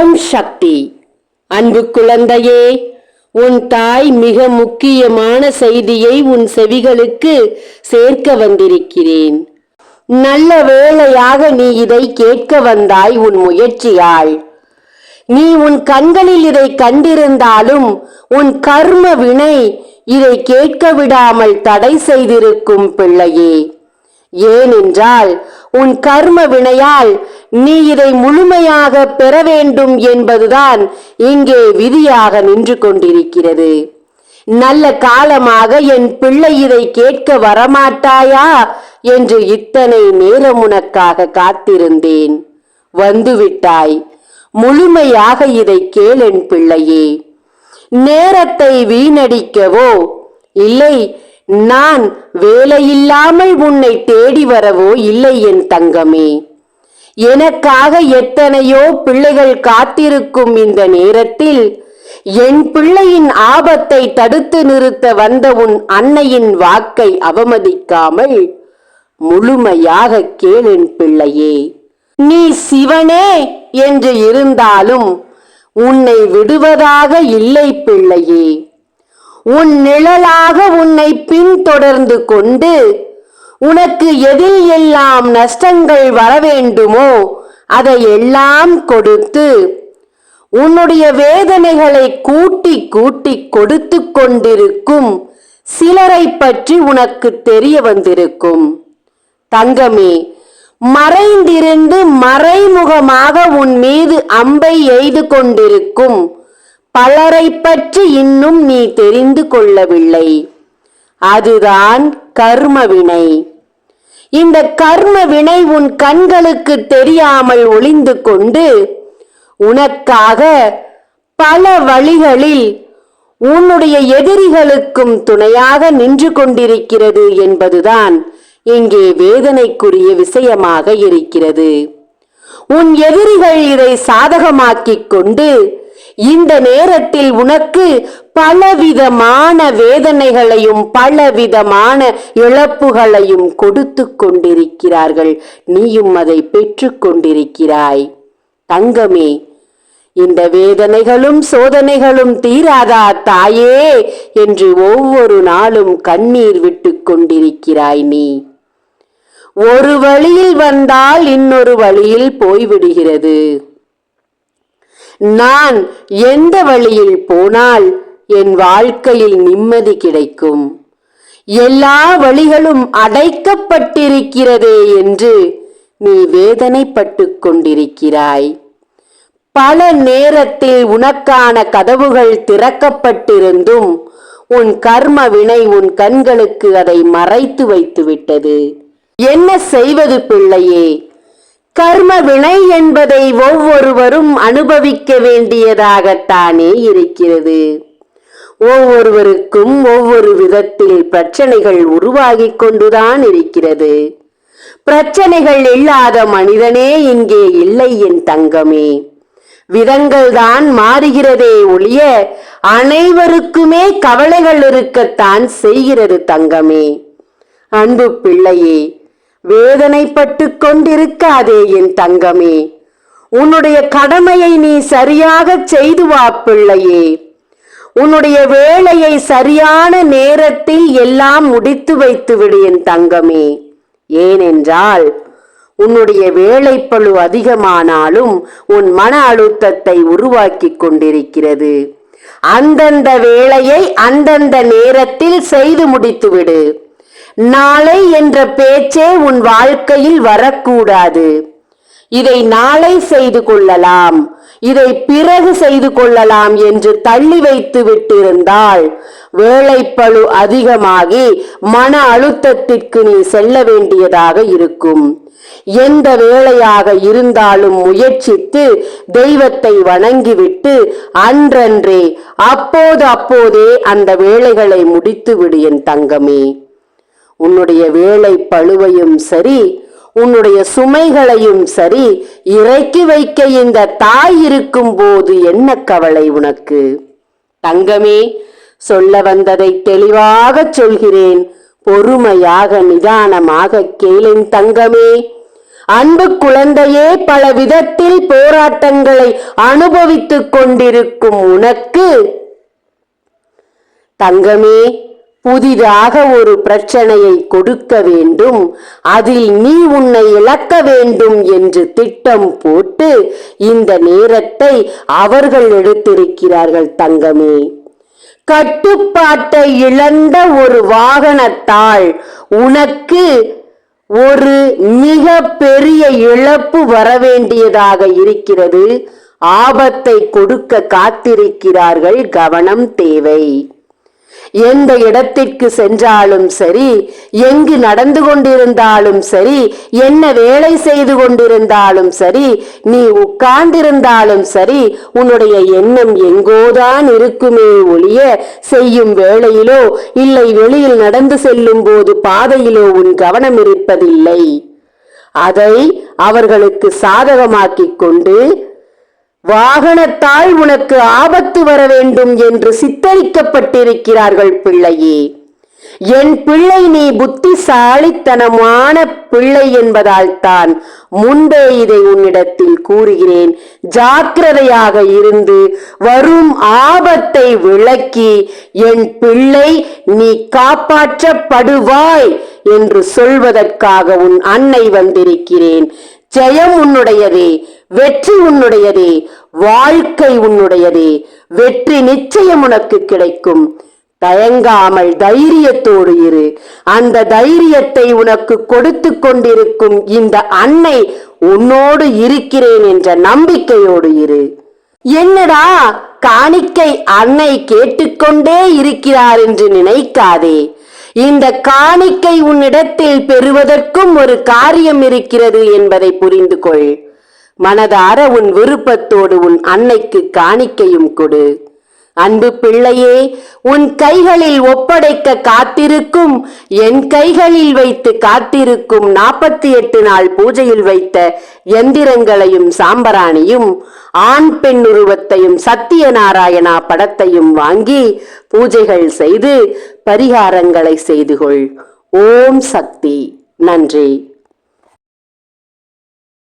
ஓம் சக்தி. அன்பு குழந்தையே உன் தாய் மிக முக்கியமான செய்தியை உன் செவிகளுக்கு சேர்க்க வந்திருக்கிறேன். நல்ல வேளையாக நீ இதை கேட்க வந்தாய் உன் முயற்சியால். நீ உன் கண்களில் இதை கண்டிருந்தாலும் உன் கர்ம வினை இதை கேட்க விடாமல் தடை செய்திருக்கும் பிள்ளையே. ஏனென்றால் உன் கர்ம வினையால் நீ இதை முழுமையாக பெற வேண்டும் என்பதுதான் இங்கே விதியாக நின்று கொண்டிருக்கிறது. நல்ல காலமாக என் பிள்ளை இதை கேட்க வரமாட்டாயா என்று இத்தனை நேரம் உனக்காக காத்திருந்தேன். வந்துவிட்டாய். முழுமையாக இதை கேள் என் பிள்ளையே. நேரத்தை வீணடிக்கவோ? இல்லை நான் வேலையில்லாமல் உன்னை தேடி வரவோ இல்லை என் தங்கமே. எனக்காக எத்தனையோ பிள்ளைகள் காத்திருக்கும் இந்த நேரத்தில் என் பிள்ளையின் ஆபத்தை தடுத்து நிறுத்த வந்த உன் அன்னையின் வாக்கை அவமதிக்காமல் முழுமையாக கேளின் பிள்ளையே. நீ சிவனே என்று இருந்தாலும் உன்னை விடுவதாக இல்லை பிள்ளையே. உன் நிழலாக உன்னை பின்தொடர்ந்து கொண்டு உனக்கு எதில் எல்லாம் நஷ்டங்கள் வரவேண்டுமோ அதை எல்லாம் கொடுத்து உன்னுடைய வேதனைகளை கூட்டி கூட்டி கொடுத்து கொண்டிருக்கும் சிலரை பற்றி உனக்கு தெரிய வந்திருக்கும். தங்கமே மறைந்திருந்து மறைமுகமாக உன் மீது அம்பை எய்து கொண்டிருக்கும் பலரை பற்றி இன்னும் நீ தெரிந்து கொள்ளவில்லை. அதுதான் கர்ம வினை இந்த கர்ம வினை உன் கண்களுக்கு தெரியாமல் ஒளிந்து கொண்டு உனக்காக பல வழிகளில் உன்னுடைய எதிரிகளுக்கும் துணையாக நின்று கொண்டிருக்கிறது என்பதுதான் இங்கே வேதனைக்குரிய விஷயமாக இருக்கிறது. உன் எதிரிகள் இதை சாதகமாக்கிக் கொண்டு இந்த நேரத்தில் உனக்கு பலவிதமான வேதனைகளையும் பலவிதமான இழப்புகளையும் கொடுத்து கொண்டிருக்கிறார்கள். நீயும் அதை பெற்றுக்கொண்டிருக்கிறாய் தங்கமே இந்த வேதனைகளும் சோதனைகளும் தீராதா தாயே? என்று ஒவ்வொரு நாளும் கண்ணீர் விட்டு கொண்டிருக்கிறாய் நீ. ஒரு வழியில் வந்தால் இன்னொரு வழியில் போய்விடுகிறது. நான் எந்த வழியில் போனால் என் வாழ்க்கையில் நிம்மதி கிடைக்கும்? எல்லா வழிகளும் அடைக்கப்பட்டிருக்கிறதே என்று நீ வேதனைப்பட்டு கொண்டிருக்கிறாய். பல நேரத்தில் உனக்கான கதவுகள் திறக்கப்பட்டிருந்தும் உன் கர்ம வினை உன் கண்களுக்கு அதை மறைத்து வைத்துவிட்டது. என்ன செய்வது பிள்ளையே? கர்ம வினை என்பதை ஒவ்வொருவரும் அனுபவிக்க வேண்டியதாகத்தானே இருக்கிறது. ஒவ்வொருவருக்கும் ஒவ்வொரு விதத்தில் பிரச்சனைகள் உருவாகிக் கொண்டுதான் இருக்கிறது. பிரச்சனைகள் இல்லாத மனிதனே இங்கே இல்லை என் தங்கமே. விதங்கள் தான் மாறுகிறதே ஒழிய அனைவருக்குமே கவலைகள் இருக்கத்தான் செய்கிறது தங்கமே. அன்பு பிள்ளையே வேதனைப்பட்டு கொண்டிருக்காதே என் தங்கமே. உன்னுடைய கடமையை நீ சரியாக செய்து வா பிள்ளையே. உன்னுடைய வேலையை சரியான நேரத்தில் எல்லாம் முடித்து வைத்து விடு என் தங்கமே. ஏனென்றால் உன்னுடைய வேலைப்பழு அதிகமானாலும் உன் மன அழுத்தத்தை உருவாக்கி கொண்டிருக்கிறது. அந்தந்த வேலையை அந்தந்த நேரத்தில் செய்து முடித்துவிடு. நாளை என்ற பேச்சே உன் வாழ்க்கையில் வரக்கூடாது. இதை நாளை செய்து கொள்ளலாம். இதை பிறகு செய்து கொள்ளலாம் என்று தள்ளி வைத்து விட்டிருந்தால் வேலைப்பழு அதிகமாகி மன அழுத்தத்திற்கு நீ செல்ல வேண்டியதாக இருக்கும். எந்த வேலையாக இருந்தாலும் முயற்சித்து தெய்வத்தை வணங்கிவிட்டு அன்றன்றே அப்போது அப்போதே அந்த வேலைகளை முடித்து விடு என் தங்கமே. உன்னுடைய வேலை பழுவையும் சரி உன்னுடைய சுமைகளையும் சரி இறக்கி வைக்க இந்த தாய் இருக்கும் போது என்ன கவலை உனக்கு? தங்கமே சொல்ல வந்ததை தெளிவாக சொல்கிறேன். பொறுமையாக நிதானமாக கேளின் தங்கமே. அன்பு குழந்தையே பல விதத்தில் போராட்டங்களை அனுபவித்துக் கொண்டிருக்கும் உனக்கு. தங்கமே புதிதாக ஒரு பிரச்சனையை கொடுக்க வேண்டும். அதில் நீ உன்னை இழக்க வேண்டும் என்று திட்டம் போட்டு இந்த நேரத்தை அவர்கள் எடுத்திருக்கிறார்கள் தங்கமே. கட்டுப்பாட்டை இழந்த ஒரு வாகனத்தால் உனக்கு ஒரு மிக பெரிய இழப்பு வரவேண்டியதாக இருக்கிறது. ஆபத்தை கொடுக்க காத்திருக்கிறார்கள் கவனம் தேவை. எந்த இடத்திற்கு சென்றாலும் சரி எங்கு நடந்து கொண்டிருந்தாலும் சரி என்ன வேலை செய்து கொண்டிருந்தாலும் சரி நீ உட்கார்ந்திருந்தாலும் சரி உன்னுடைய எண்ணம் எங்கோதான் இருக்குமே ஒழிய செய்யும் வேளையிலோ இல்லை வெளியில் நடந்து செல்லும் போது பாதையிலோ உன் கவனம் இருப்பதில்லை. அதை அவர்களுக்கு சாதகமாக்கிக் கொண்டு வாகனத்தால் உனக்கு ஆபத்து வர வேண்டும் என்று சித்தரிக்கப்பட்டிருக்கிறார்கள் பிள்ளையே. என் பிள்ளை நீ புத்திசாலித்தனமான பிள்ளை என்பதால் தான் முன்பே இதை உன்னிடத்தில் கூறுகிறேன். ஜாக்கிரதையாக இருந்து வரும் ஆபத்தை விளக்கி என் பிள்ளை நீ காப்பாற்றப்படுவாய் என்று சொல்வதற்காக உன் அன்னை வந்திருக்கிறேன். ஜெயம் உன்னுடையதே. வெற்றி உன்னுடையதே வாழ்க்கை உன்னுடையதே வெற்றி நிச்சயம் உனக்கு கிடைக்கும். தயங்காமல் தைரியத்தோடு இரு. அந்த தைரியத்தை உனக்கு கொடுத்து கொண்டிருக்கும் இந்த அன்னை உன்னோடு இருக்கிறேன் என்ற நம்பிக்கையோடு இரு. என்னடா காணிக்கை அன்னை கேட்டுக்கொண்டே இருக்கிறார் என்று நினைக்காதே. இந்த காணிக்கை உன்னிடத்தில் பெறுவதற்கும் ஒரு காரியம் இருக்கிறது என்பதை புரிந்து கொள் மனதார உன் விருப்பத்தோடு உன் அன்னைக்கு காணிக்கையும் கொடு. அன்பு பிள்ளையே உன் கைகளில் ஒப்படைக்க காத்திருக்கும் என் கைகளில் வைத்து காத்திருக்கும் நாற்பத்தி எட்டு நாள் பூஜையில் வைத்த எந்திரங்களையும் சாம்பராணியும் ஆண் பெண் உருவத்தையும் சத்தியநாராயணா படத்தையும் வாங்கி பூஜைகள் செய்து பரிகாரங்களை செய்து கொள். ஓம் சக்தி. நன்றி.